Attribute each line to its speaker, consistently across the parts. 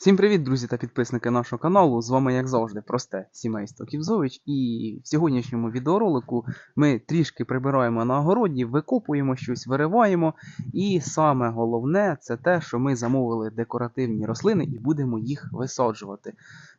Speaker 1: Всім привіт, друзі та підписники нашого каналу. З вами, як завжди, просте сімейство Ківзович. І в сьогоднішньому відеоролику ми трішки прибираємо на огороді, викопуємо щось, вириваємо. І саме головне це те, що ми замовили декоративні рослини і будемо їх висаджувати.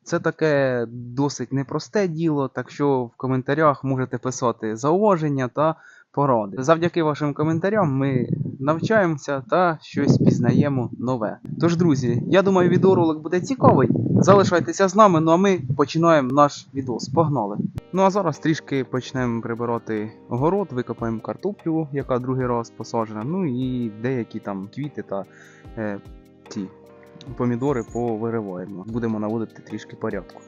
Speaker 1: Це таке досить непросте діло, так що в коментарях можете писати зауваження та поради. Завдяки вашим коментарям ми навчаємося та щось пізнаємо нове. Тож, друзі, я думаю, відеоролик буде цікавий. Залишайтеся з нами, ну а ми починаємо наш відос. Погнали! Ну а зараз трішки почнемо прибирати огород, викопаємо картоплю, яка другий раз посаджена, ну і деякі там квіти та е, ці помідори повириваємо. Будемо наводити трішки порядку.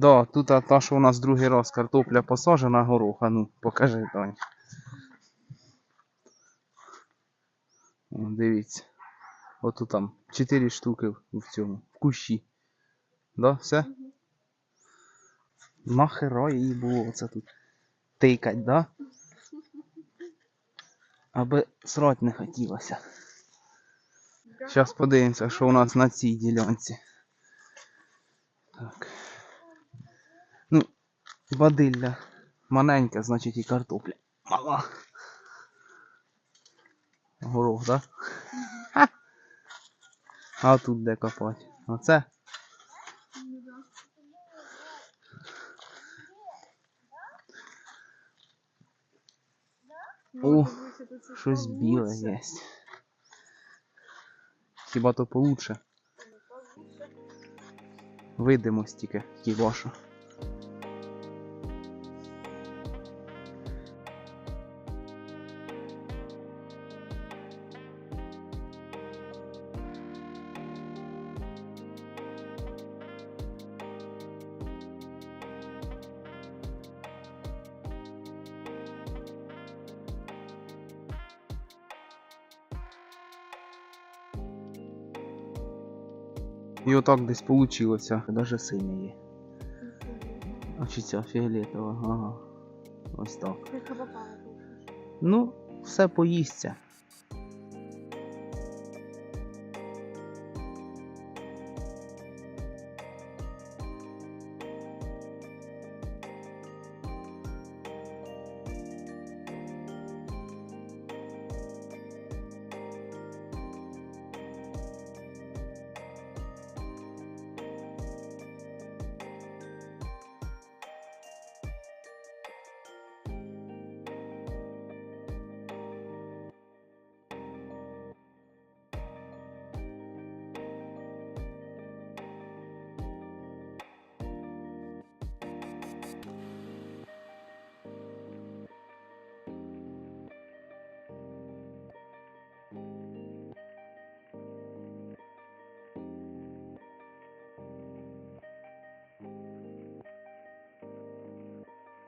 Speaker 1: Да, тут а, та, що у нас другий раз картопля посаджена, гороха. Ну, покажи, Дань. Дивіться. Отут там 4 штуки в цьому, в кущі. Да, все? Нахера її було оце тут тикать, да? Аби срать не хотілося. Зараз подивимося, що у нас на цій ділянці. Так. Бадилля маленька, значить і картопля. Мала. Горох, да? Ха. А тут де копати? Оце? О, щось біле є. Хіба то получше? Видимость тільки хіба що. І так десь вийшло. Даже синя є. А чи ця фіолетова? Ага. Ось так. Ну, все поїсться.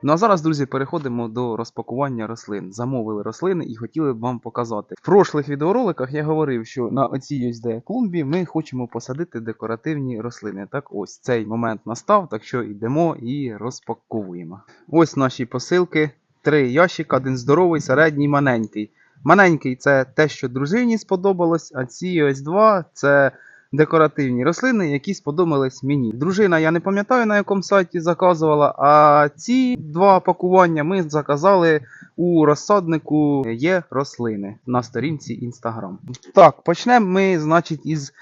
Speaker 1: Ну а зараз, друзі, переходимо до розпакування рослин. Замовили рослини і хотіли б вам показати. В прошлих відеороликах я говорив, що на оцій ось де клумбі ми хочемо посадити декоративні рослини. Так ось цей момент настав, так що йдемо і розпаковуємо. Ось наші посилки. Три ящика, один здоровий, середній, маленький. Маленький це те, що дружині сподобалось, а ці ось два це декоративні рослини, які сподобались мені. Дружина, я не пам'ятаю на якому сайті заказувала, а ці два пакування ми заказали у розсаднику є рослини на сторінці Instagram. Так, почнемо ми, значить, із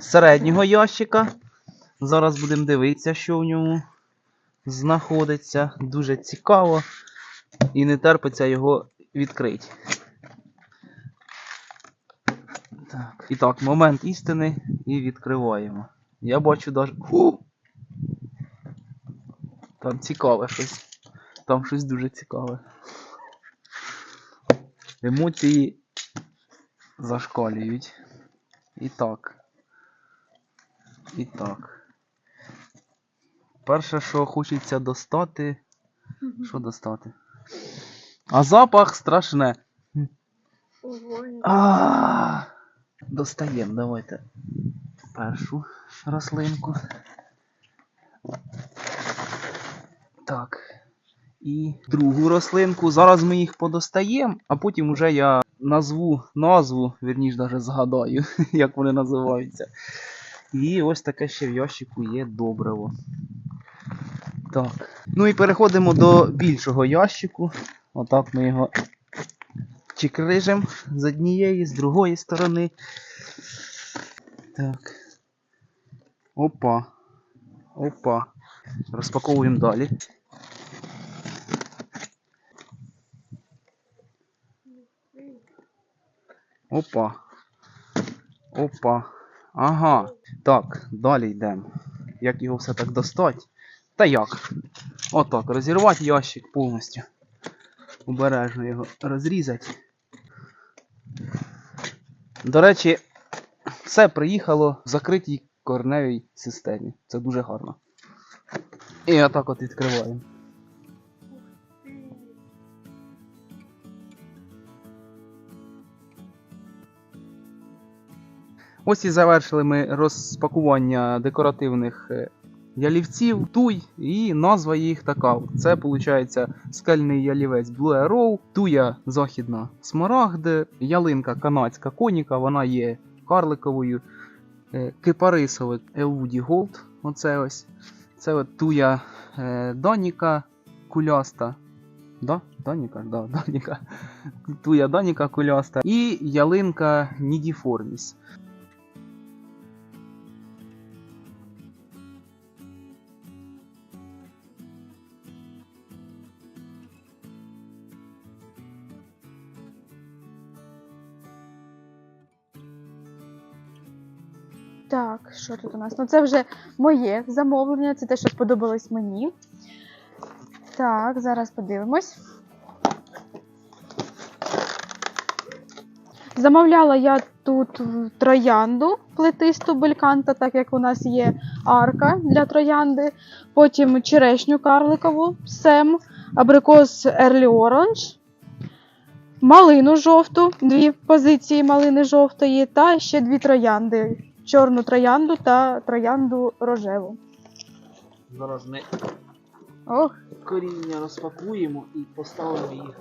Speaker 1: середнього ящика. Зараз будемо дивитися, що в ньому знаходиться. Дуже цікаво. І не терпиться його відкрити. Так. І так, момент істини і відкриваємо. Я бачу даже. Фу! Там цікаве щось. Там щось дуже цікаве. Емоції зашкалюють. І так. І так. Перше, що хочеться достати. Що достати? А запах страшне.
Speaker 2: Ого,
Speaker 1: А, Достаємо, давайте першу рослинку. Так. І другу рослинку. Зараз ми їх подостаємо, а потім уже я назву назву, вірніш, навіть згадаю, як вони називаються. І ось таке ще в ящику є добриво. Так. Ну і переходимо до більшого ящику. Отак ми його чекрижем з однієї, з другої сторони. Так. Опа. Опа. Розпаковуємо далі. Опа. Опа. Ага. Так, далі йдемо. Як його все так достати? Та як? Отак, розірвати ящик повністю. Обережно його розрізати. До речі, все приїхало в закритій кореневій системі. Це дуже гарно. І отак от відкриваємо. Ось і завершили ми розпакування декоративних е, ялівців, туй, і назва їх така. Це виходить скельний ялівець Blue Arrow, туя західна смарагд, ялинка канадська коніка, вона є карликовою, е, кипарисовик Елвуді Голд. Оце ось. Це от туя е, Даніка куляста. Да? Даніка? Да, Даніка. Туя Даніка куляста. І ялинка Нідіформіс.
Speaker 2: Що тут у нас? Ну це вже моє замовлення, це те, що сподобалось мені. Так, зараз подивимось. Замовляла я тут троянду плетисту бельканта, так як у нас є арка для троянди. Потім черешню карликову, сем, абрикос Early Orange, малину жовту, дві позиції малини жовтої, та ще дві троянди. Чорну троянду та троянду рожеву.
Speaker 1: Зараз ми
Speaker 2: Ох,
Speaker 1: коріння розпакуємо і поставимо їх.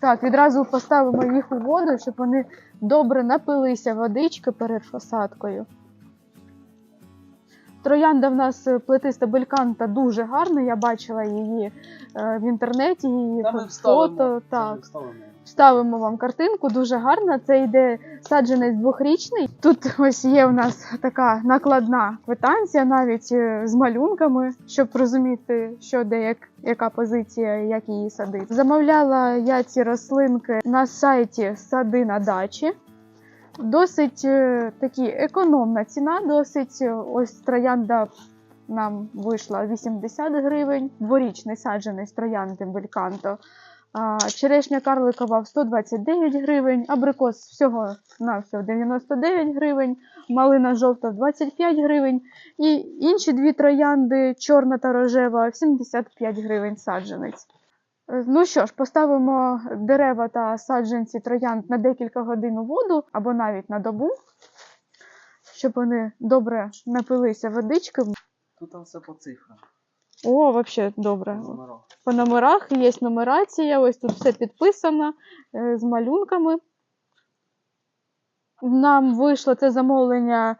Speaker 2: так, відразу поставимо їх у воду, щоб вони добре напилися водички перед посадкою. Троянда в нас плетиста бельканта дуже гарна, я бачила її е, в інтернеті, її
Speaker 1: Та ми
Speaker 2: фото.
Speaker 1: вставимо. Це ми вставимо.
Speaker 2: Вставимо вам картинку, дуже гарна. Це йде саджанець двохрічний. Тут ось є у нас така накладна квитанція, навіть е, з малюнками, щоб розуміти, що де як, яка позиція, як її садити. Замовляла я ці рослинки на сайті Сади на дачі. Досить е, такі економна ціна, досить е, ось троянда нам вийшла 80 гривень, дворічний саджанець троянди Бельканто. Черешня карликова в 129 гривень, абрикос всього на всього 99 гривень, малина жовта в 25 гривень, і інші дві троянди, чорна та рожева, в 75 гривень саджанець. Ну що ж, поставимо дерева та саджанці троянд на декілька годин у воду або навіть на добу, щоб вони добре напилися водички.
Speaker 1: Тут все по цифрам.
Speaker 2: О, взагалі добре.
Speaker 1: по номерах.
Speaker 2: Є нумерація, ось тут все підписано з малюнками. Нам вийшло це замовлення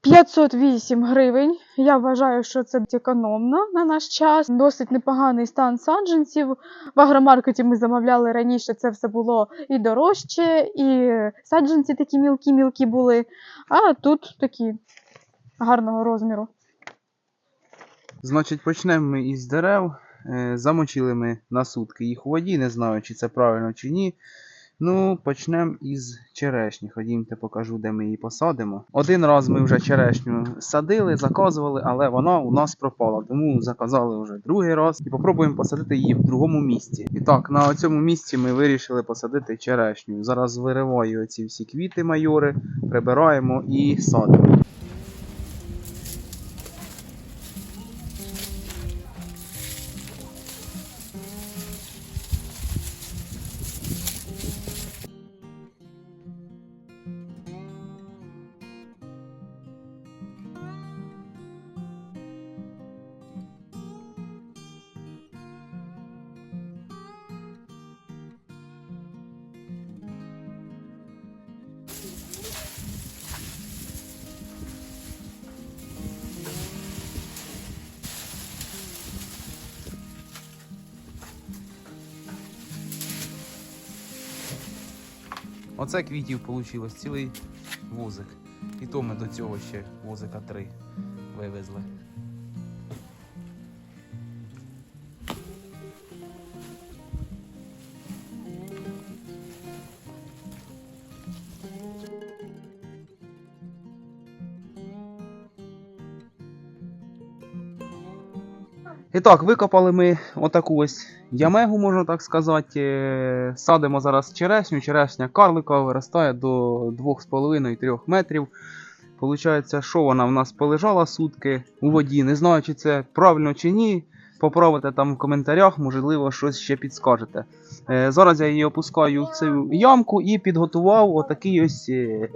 Speaker 2: 508 гривень. Я вважаю, що це економно на наш час. Досить непоганий стан саджанців. В агромаркеті ми замовляли раніше, це все було і дорожче, і саджанці такі мілкі-мілкі були. А тут такі гарного розміру.
Speaker 1: Значить, почнемо ми із дерев. Е, Замочили ми на сутки їх у воді, не знаю, чи це правильно чи ні. Ну, почнемо із черешні. Ходімте, покажу, де ми її посадимо. Один раз ми вже черешню садили, заказували, але вона у нас пропала. Тому заказали вже другий раз і попробуємо посадити її в другому місці. І так, на цьому місці ми вирішили посадити черешню. Зараз вириваю ці всі квіти майори, прибираємо і садимо. Оце квітів вийшло цілий возик. І то ми до цього ще возика три вивезли. Так, викопали ми отаку ось ямегу, можна так сказати. Е, Садимо зараз черешню. Черешня карлика виростає до 2,5-3 метрів. Получається, що вона в нас полежала сутки у воді. Не знаю, чи це правильно чи ні. Поправите там в коментарях, можливо, щось ще підскажете. Е, Зараз я її опускаю в цю ямку і підготував отакий ось е,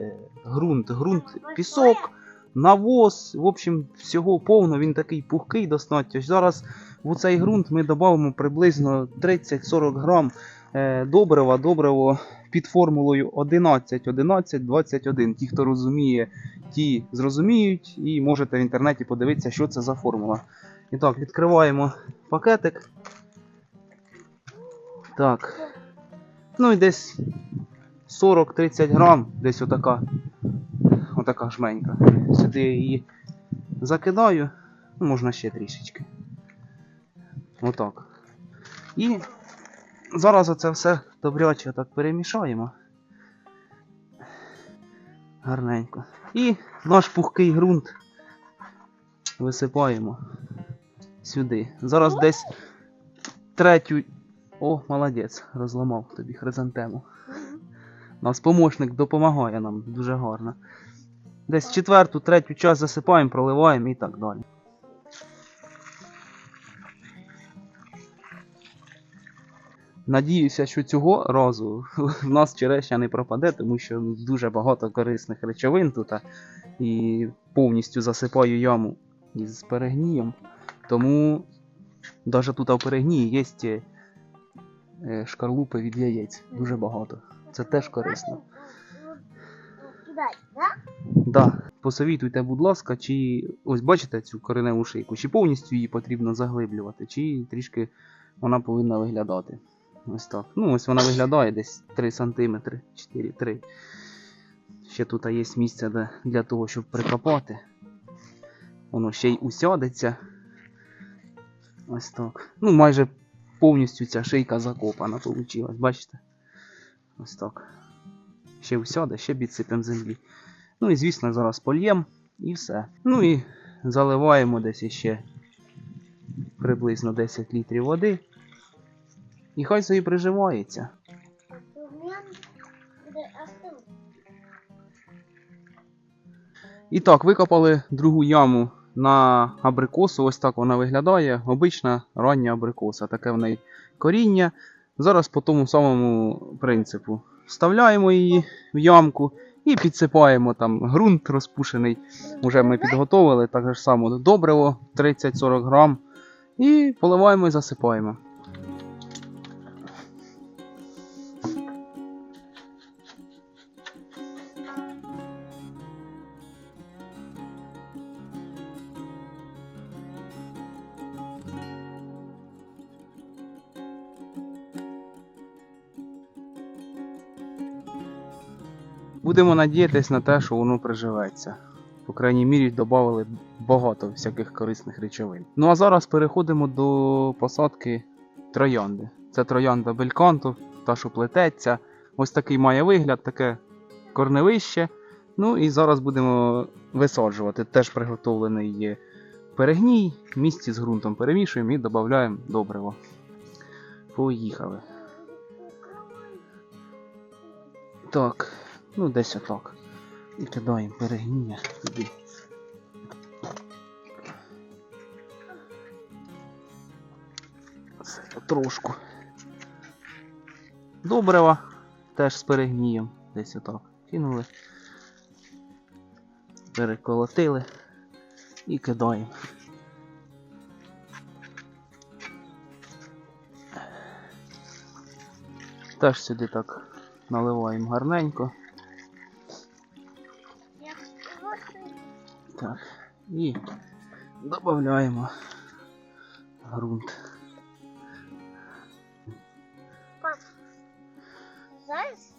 Speaker 1: ґрунт. Ґрунт пісок, навоз. В общем, всього повно, він такий пухкий достатньо. Зараз в цей ґрунт ми додамо приблизно 30-40 грам е, добрива, добриво під формулою 11, 11, 21. Ті, хто розуміє, ті зрозуміють, і можете в інтернеті подивитися, що це за формула. І так, відкриваємо пакетик. Так. Ну і десь 40-30 грам, десь отака, отака жменька. Сюди я її закидаю, ну, можна ще трішечки. Отак. І зараз оце все добряче так перемішаємо. Гарненько. І наш пухкий ґрунт висипаємо сюди. Зараз десь третю. О, молодець, розламав тобі хризантему. Нас помощник допомагає нам дуже гарно. Десь четверту, третю час засипаємо, проливаємо і так далі. Надіюся, що цього разу в нас черешня не пропаде, тому що дуже багато корисних речовин тут. І повністю засипаю яму із перегнієм. Тому навіть тут в перегнії є е, шкарлупи від яєць. Дуже багато. Це теж корисно.
Speaker 3: Да,
Speaker 1: посовітуйте, будь ласка, чи ось бачите цю кореневу шийку, чи повністю її потрібно заглиблювати, чи трішки вона повинна виглядати. Ось так. Ну, ось вона виглядає десь 3 см, 4-3. Ще тут є місце де, для того, щоб прикопати. Воно ще й усядеться. Ось так. Ну, майже повністю ця шийка закопана вийшла, бачите? Ось так. Ще усяде, ще підсипемо землі. Ну і звісно, зараз польєм і все. Ну і заливаємо десь іще приблизно 10 літрів води. І хай собі приживається. І так, викопали другу яму на абрикосу. Ось так вона виглядає. Обична рання абрикоса. Таке в неї коріння. Зараз по тому самому принципу. Вставляємо її в ямку і підсипаємо там ґрунт розпушений. Уже ми підготовили так же само добриво 30-40 грам. І поливаємо і засипаємо. Будемо надіятися на те, що воно приживеться. По крайній мірі, додали багато всяких корисних речовин. Ну а зараз переходимо до посадки троянди. Це троянда бельканту, та що плететься. Ось такий має вигляд, таке корневище. Ну і зараз будемо висаджувати. Теж приготовлений є перегній. В місці з ґрунтом перемішуємо і додаємо добриво. Поїхали. Так, ну десь отак. І кидаємо перегнія туди. Все, потрошку. Добрива теж з перегнієм. Десь отак. Кинули. Переколотили і кидаємо. Теж сюди так наливаємо гарненько. Так, і додаємо грунт.
Speaker 3: Пап, зараз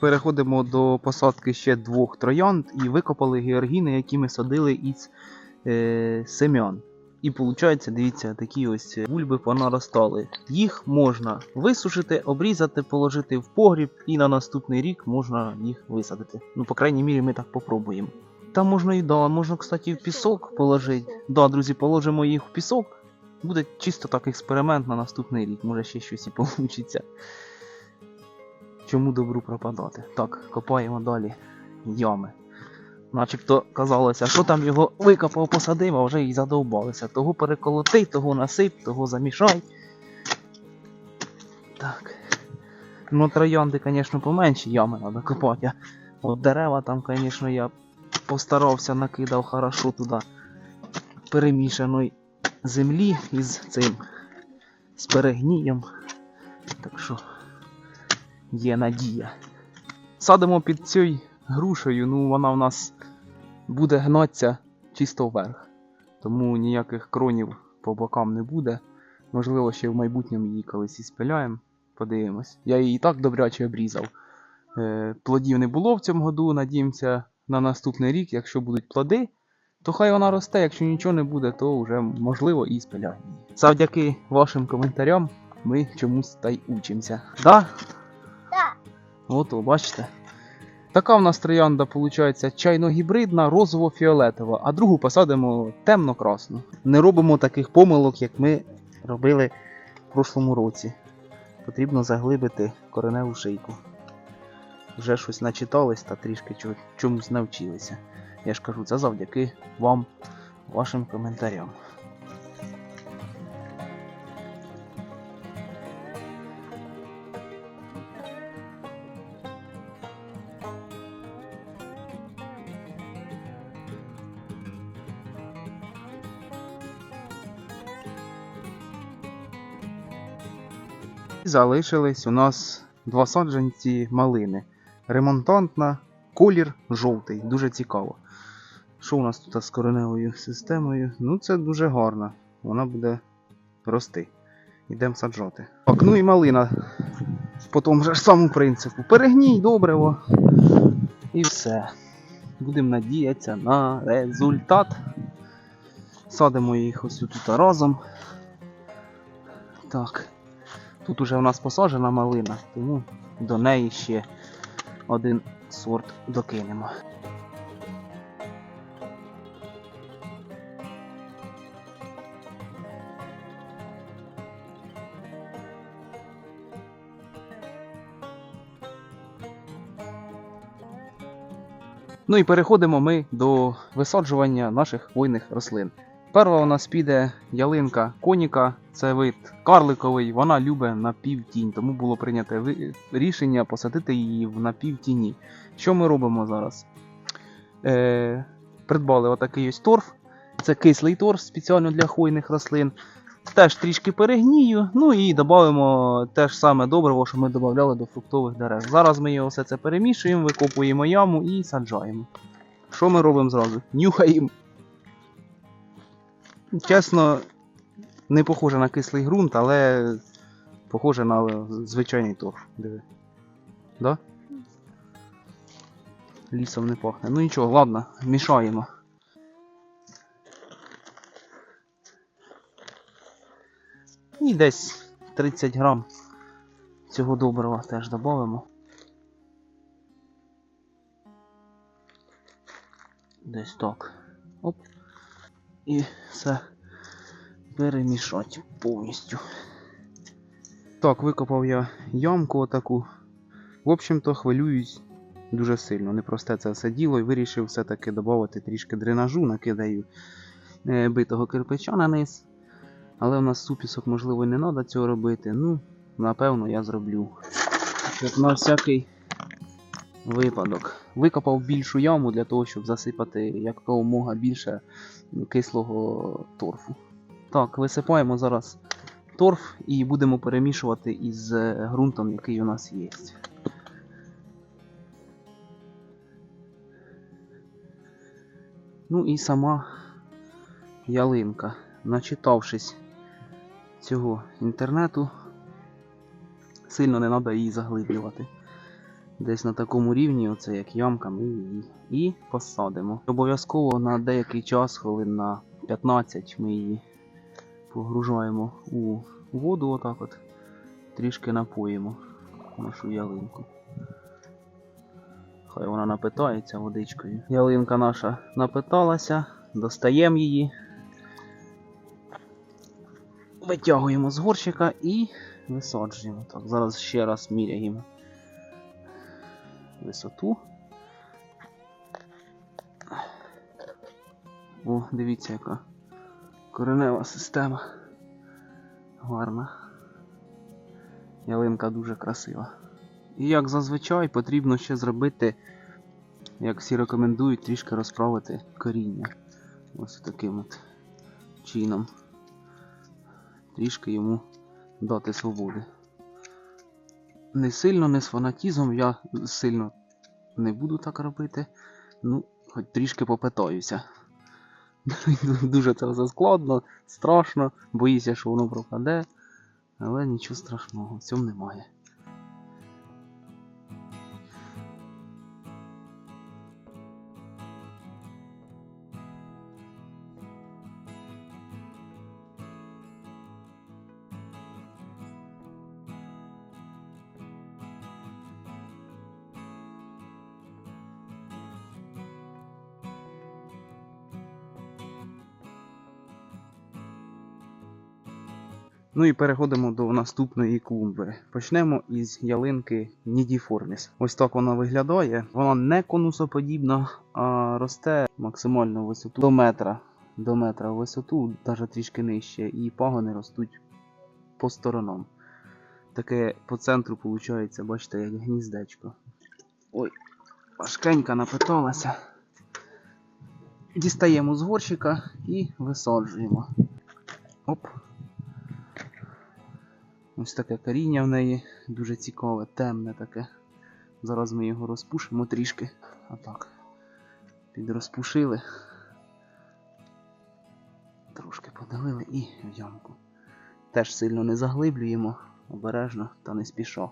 Speaker 1: Переходимо до посадки ще двох троянд і викопали георгіни, які ми садили із е, семян. І виходить, дивіться, такі ось бульби понаростали. Їх можна висушити, обрізати, положити в погріб, і на наступний рік можна їх висадити. Ну, по крайній мірі, ми так попробуємо. Там можна і да, можна, кстати, в пісок положити. Да, друзі, положимо їх в пісок. Буде чисто так експеримент на наступний рік, може ще щось і вийде. Чому добру пропадати? Так, копаємо далі ями. Начебто казалося, що там його викопав, посадив, а вже і задовбалися. Того переколоти, того насип, того замішай. Так. Ну, троянди, звісно, поменші ями треба копати. От дерева там, звісно, я постарався, накидав хорошо туди перемішаної землі із цим з перегнієм. Так що є надія. Садимо під цією грушею, ну вона в нас буде гнатися чисто вверх. Тому ніяких кронів по бокам не буде. Можливо, ще в майбутньому її колись і спиляємо. Подивимось. Я її і так добряче обрізав. Е, плодів не було в цьому году. Надіємося на наступний рік, якщо будуть плоди, то хай вона росте, якщо нічого не буде, то вже можливо і спиляємо її. Завдяки вашим коментарям ми чомусь та й учимося. Да?
Speaker 3: Так.
Speaker 1: Ото, бачите? Така в нас троянда виходить чайно-гібридна, розово-фіолетова, а другу посадимо темно-красну. Не робимо таких помилок, як ми робили в прошлому році. Потрібно заглибити кореневу шийку. Вже щось начитались та трішки чомусь навчилися. Я ж кажу, це завдяки вам, вашим коментарям. Залишились у нас два саджанці малини. Ремонтантна, колір жовтий, дуже цікаво. Що у нас тут з кореневою системою? Ну, це дуже гарно. Вона буде рости. Йдемо саджати. Так, ну і малина. По тому ж самому принципу. Перегній добриво. І все. Будемо надіятися на результат. Садимо їх ось тут разом. Так. Тут уже у нас посаджена малина, тому до неї ще один сорт докинемо. Ну і переходимо ми до висаджування наших хвойних рослин. Перша у нас піде ялинка коніка, це вид карликовий, вона любить напівтінь, тому було прийнято рішення посадити її в напівтіні. Що ми робимо зараз? Е, придбали отакий ось торф. Це кислий торф спеціально для хвойних рослин. Теж трішки перегнію, ну і додамо те ж саме добриво, що ми додавали до фруктових дерев. Зараз ми його все це перемішуємо, викопуємо яму і саджаємо. Що ми робимо зразу? Нюхаємо. Чесно, не похоже на кислий ґрунт, але похоже на звичайний торф. Диви. Да? Лісом не пахне. Ну нічого, ладно, мішаємо. І десь 30 грам цього добрива теж додамо. Десь так. Оп. І все перемішати повністю. Так, викопав я ямку отаку. В общем-то, хвилююсь дуже сильно. Непросте це все діло і вирішив все-таки додати трішки дренажу, накидаю е, битого кирпича на низ. Але в нас супісок, можливо, не треба цього робити. Ну, напевно, я зроблю. Щоб на всякий випадок. Викопав більшу яму для того, щоб засипати якомога більше кислого торфу. Так, висипаємо зараз торф і будемо перемішувати із е, ґрунтом, який у нас є. Ну і сама ялинка. Начитавшись цього інтернету, сильно не треба її заглиблювати. Десь на такому рівні, оце як ямка, ми її і посадимо. Обов'язково на деякий час, хвилин на 15, ми її погружаємо у воду, отак от, трішки напоїмо нашу ялинку. Хай вона напитається водичкою. Ялинка наша напиталася, достаємо її, витягуємо з горщика і висаджуємо. Так, зараз ще раз міряємо висоту. О, дивіться, яка коренева система. Гарна. Ялинка дуже красива. І як зазвичай потрібно ще зробити, як всі рекомендують, трішки розправити коріння. Ось таким от чином. Трішки йому дати свободи. Не сильно, не з фанатізмом, я сильно не буду так робити. Ну, хоч трішки попитаюся. Дуже це все складно, страшно, боюся, що воно пропаде. Але нічого страшного, в цьому немає. Ну і переходимо до наступної клумби. Почнемо із ялинки Нідіформіс. Ось так вона виглядає. Вона не конусоподібна, а росте максимально висоту до метра. До метра в висоту, навіть трішки нижче, і пагони ростуть по сторонам. Таке по центру виходить, бачите, як гніздечко. Ой, важкенька напиталася. Дістаємо з горщика і висаджуємо. Оп. Ось таке коріння в неї, дуже цікаве, темне таке. Зараз ми його розпушимо трішки. А так, Підрозпушили. Трошки подавили і в ямку. Теж сильно не заглиблюємо, обережно та не спіша.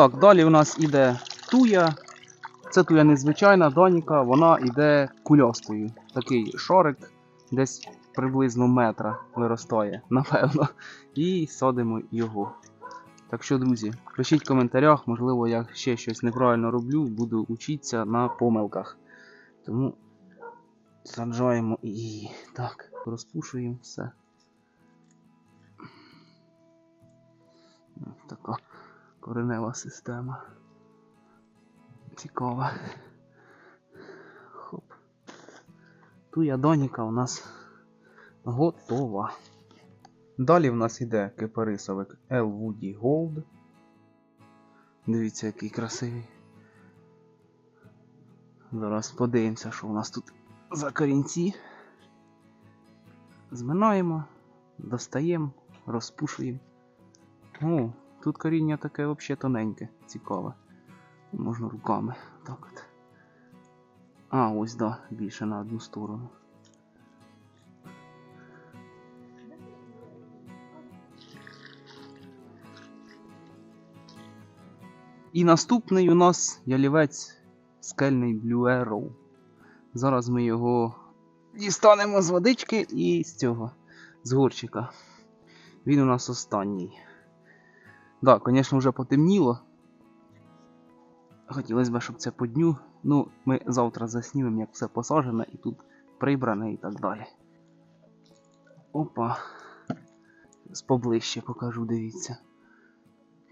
Speaker 1: Так, далі у нас іде туя. Це туя незвичайна доніка, вона іде кульостою. Такий шорик, десь приблизно метра виростає, напевно. І садимо його. Так що, друзі, пишіть в коментарях, можливо, я ще щось неправильно роблю, буду учитися на помилках. Тому саджаємо і так, розпушуємо все. Така коренева система. Цікава. Хоп. Туя доніка у нас готова. Далі в нас іде кипарисовик L Woody Gold. Дивіться, який красивий. Зараз подивимося, що у нас тут за корінці. Зминаємо, достаємо, розпушуємо. О, тут коріння таке взагалі тоненьке, цікаве. Можна руками. Так от. А, ось да, більше на одну сторону. І наступний у нас ялівець скельний Blue Arrow. Зараз ми його дістанемо з водички і з цього, з горчика. Він у нас останній. Да, звісно, вже потемніло. Хотілося б, щоб це по дню. Ну, ми завтра заснімемо, як все посаджено і тут прибране і так далі. Опа. З поближче покажу, дивіться.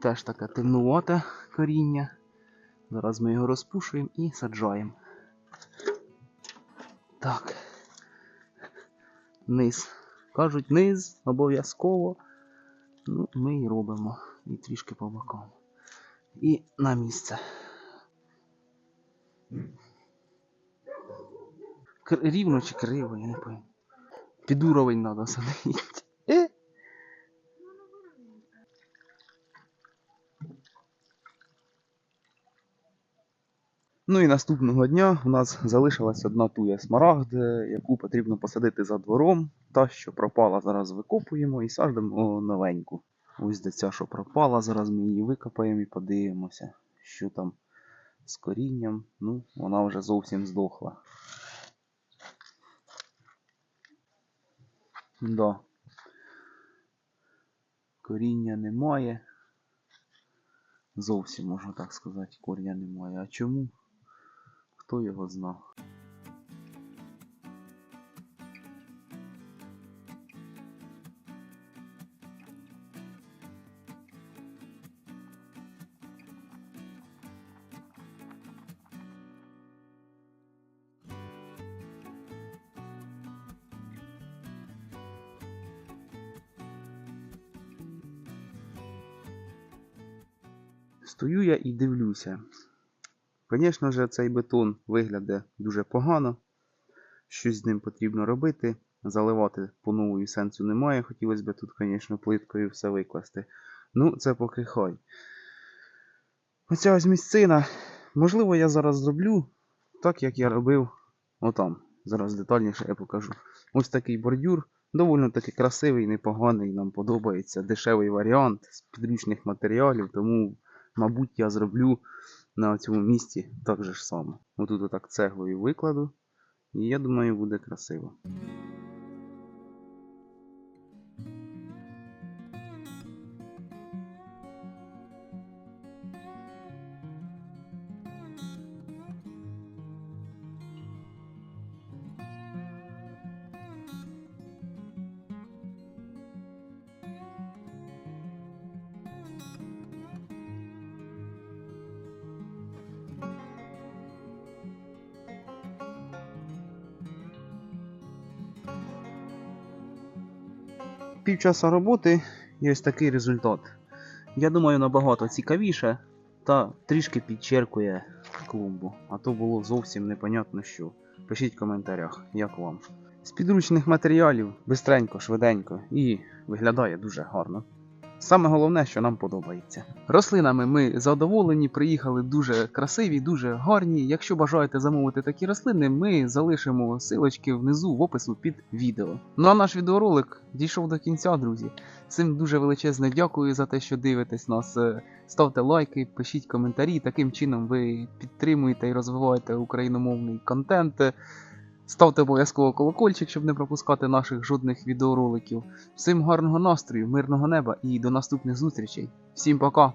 Speaker 1: Теж таке темнувате коріння. Зараз ми його розпушуємо і саджаємо. Так. Низ. Кажуть, низ обов'язково. Ну, ми і робимо. І трішки по бокам. І на місце. Рівно чи криво, я не пам'ятаю. Під уровень треба садити. Е? Ну і наступного дня у нас залишилась одна туя смарагд, яку потрібно посадити за двором. Та, що пропала, зараз викопуємо і садимо новеньку. Ось де ця, що пропала, зараз ми її викопаємо і подивимося, що там з корінням. Ну, вона вже зовсім здохла. Да. Коріння немає. Зовсім можна так сказати, коріння немає. А чому? Хто його зна? Стою я і дивлюся. Звісно ж, цей бетон виглядає дуже погано. Щось з ним потрібно робити. Заливати по новою сенсу немає. Хотілося б тут, звісно, плиткою все викласти. Ну, це поки хай. Оця ось місцина. Можливо, я зараз зроблю так, як я робив отам. Зараз детальніше я покажу. Ось такий бордюр. Доволі таки красивий, непоганий, нам подобається. Дешевий варіант з підручних матеріалів, тому, мабуть, я зроблю на цьому місці так же ж само. Отут отак цеглою викладу. І я думаю, буде красиво. Півчаса роботи і ось такий результат. Я думаю, набагато цікавіше та трішки підчеркує клумбу, а то було зовсім непонятно що. Пишіть в коментарях, як вам. З підручних матеріалів бистренько, швиденько і виглядає дуже гарно. Саме головне, що нам подобається. Рослинами ми задоволені, приїхали дуже красиві, дуже гарні. Якщо бажаєте замовити такі рослини, ми залишимо силочки внизу в опису під відео. Ну а наш відеоролик дійшов до кінця, друзі. Всім дуже величезне дякую за те, що дивитесь нас. Е, Ставте лайки, пишіть коментарі. Таким чином ви підтримуєте і розвиваєте україномовний контент. Ставте обов'язково колокольчик, щоб не пропускати наших жодних відеороликів. Всім гарного настрою, мирного неба і до наступних зустрічей. Всім пока!